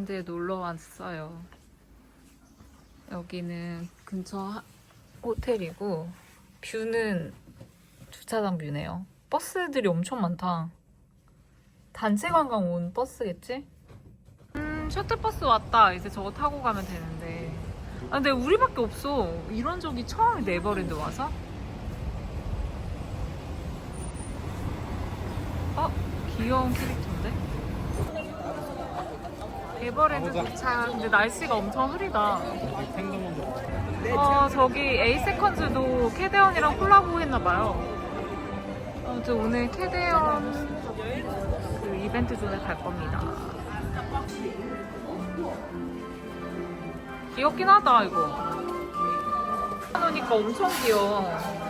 에버랜드에 놀러 왔어요. 여기는 근처 하- 호텔이고 뷰는 주차장 뷰네요. 버스들이 엄청 많다. 단체 관광 온 버스겠지? 음, 셔틀버스 왔다. 이제 저거 타고 가면 되는데. 아, 근데 우리밖에 없어. 이런 적이 처음인데 에버랜드 와서? 어? 귀여운 캐릭터인데? 에버랜드 도착. 근데 날씨가 엄청 흐리다. 어, 저기 에이세컨즈도 캐데언이랑 콜라보 했나봐요. 아무튼 오늘 캐데언 그 이벤트 존에 갈 겁니다. 귀엽긴 하다, 이거. 하니까 엄청 귀여워.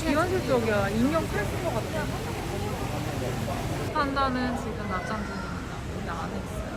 비현실적이야. 인형 펼친 것 같아. 판다는 지금 낮잠 중입니다. 여기 안에 있어요.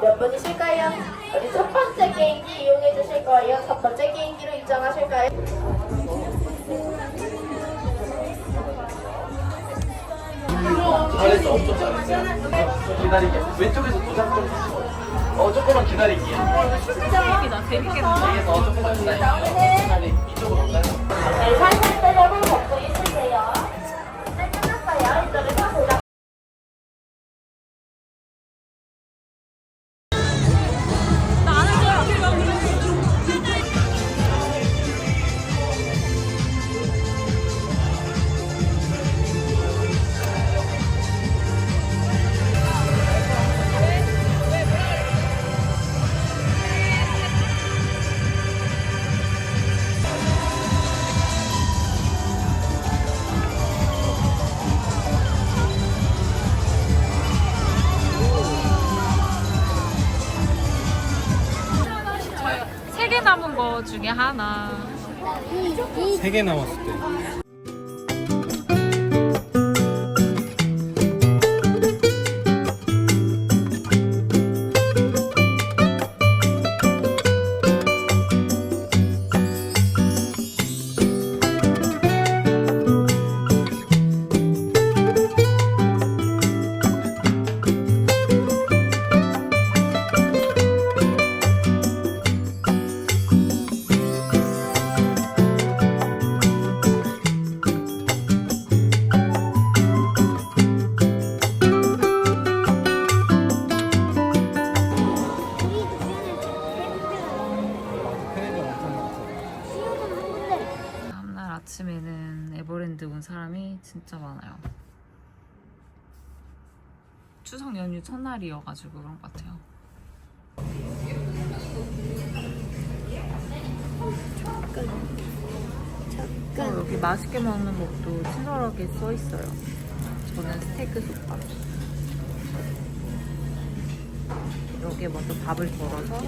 몇 분이실까요? 우리 첫 번째 게임기 이용해 주실 거예요. 첫 번째 게임기로 입장하실까요? 잘했어, 엄청 잘했어. 기다릴게. 왼쪽에서 도장 좀 주시고. 어, 조금만 기다릴게요. 재밌다. 재밌겠는데? 여기서 조금만 기다릴게요. 이쪽으로 올까요? 네, 살살 먹고 중에 하나. 세개 남았을 때. 많아요. 추석 연휴 첫날이어가지고 그런 것 같아요. 어, 여기 맛있게 먹는 것도 친절하게 써 있어요. 저는 스테이크 솥밥. 여기에 먼저 밥을 덜어서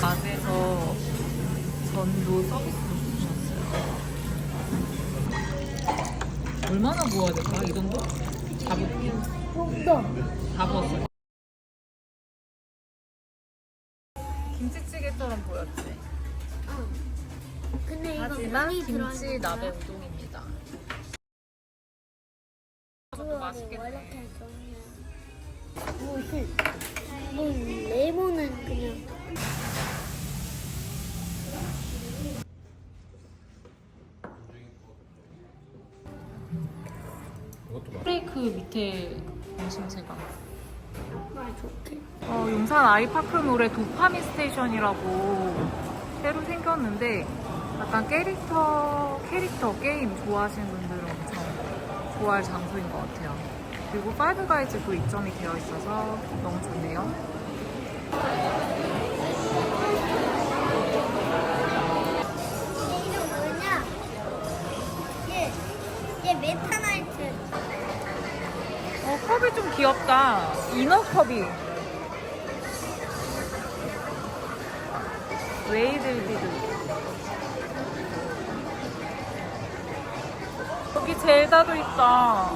맛에서 전도 서비스 얼마나 구워야 될까? 이 정도? 잡을게. 다 부었어. 김치찌개처럼 보였지? 근데 이거 하지만 김치 나베? 우동입니다. 도 맛있겠네. 뭐 이렇게 뭐, 그, 뭐, 레몬은 그냥. 밑에 공심새가 머리 좋게. 어, 용산 아이파크몰에 도파미 스테이션이라고 새로 생겼는데 약간 캐릭터 캐릭터 게임 좋아하시는 분들은 엄청 좋아할 장소인 것 같아요. 그리고 파이브 가이즈도 입점이 되어 있어서 너무 좋네요. 귀엽다. 이너 컵이. 웨이들디드. 여기 젤다도 있다.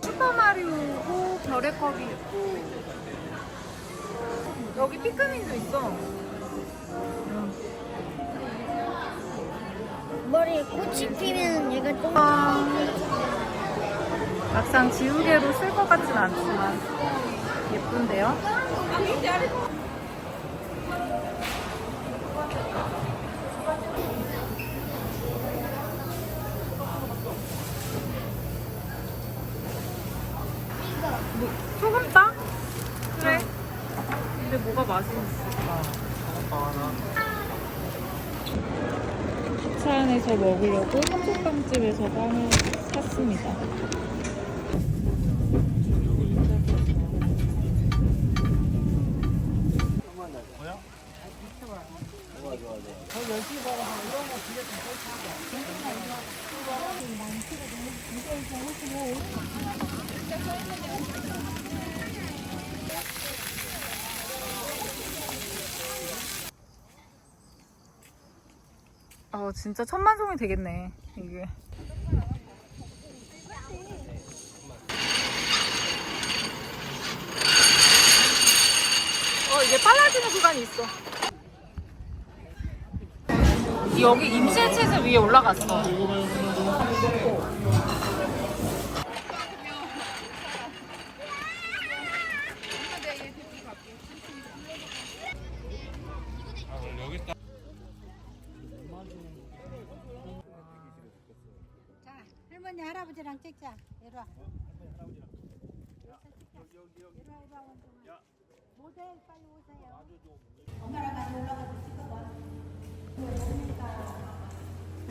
슈퍼마리오고 별의 컵이 있고 여기 피크민도 있어. 머리에 꽃이 피면 얘가 좀. 막상 지우개로 쓸 것 같진 않지만 예쁜데요? 뭐, 소금 따? 그래. 근데 뭐가 맛있을까? 차안에서 먹으려고 한솥빵집에서 빵을 샀습니다. 어 진짜 천만송이 되겠네 이게. 어 이게 빨라지는 구간이 있어. 여기 임실 치즈 위에 올라갔어 할아버지랑 찍자. 이리 와. 모델 빨리 오세요. 엄마랑 같이 올라가서 찍어봐.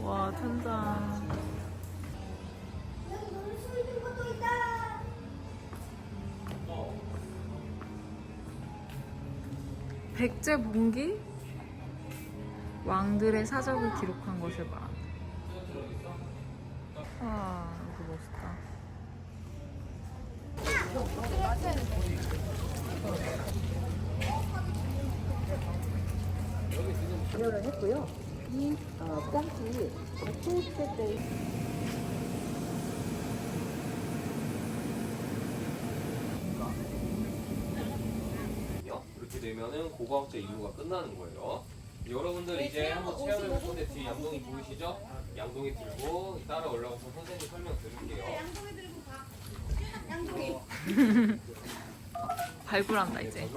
와 천장. 백제 봉기? 왕들의 사적을 기록한 것을 말한다. 아 이거 멋있다. 이렇게 되면은 고고학자 임무가 끝나는 거예요. 여러분들 이제 한번 체험해 볼 건데 뒤에 양동이 보이시죠? 양동이 들고 따라 올라가서 선생님 설명 드릴게요. 발굴한다 이제.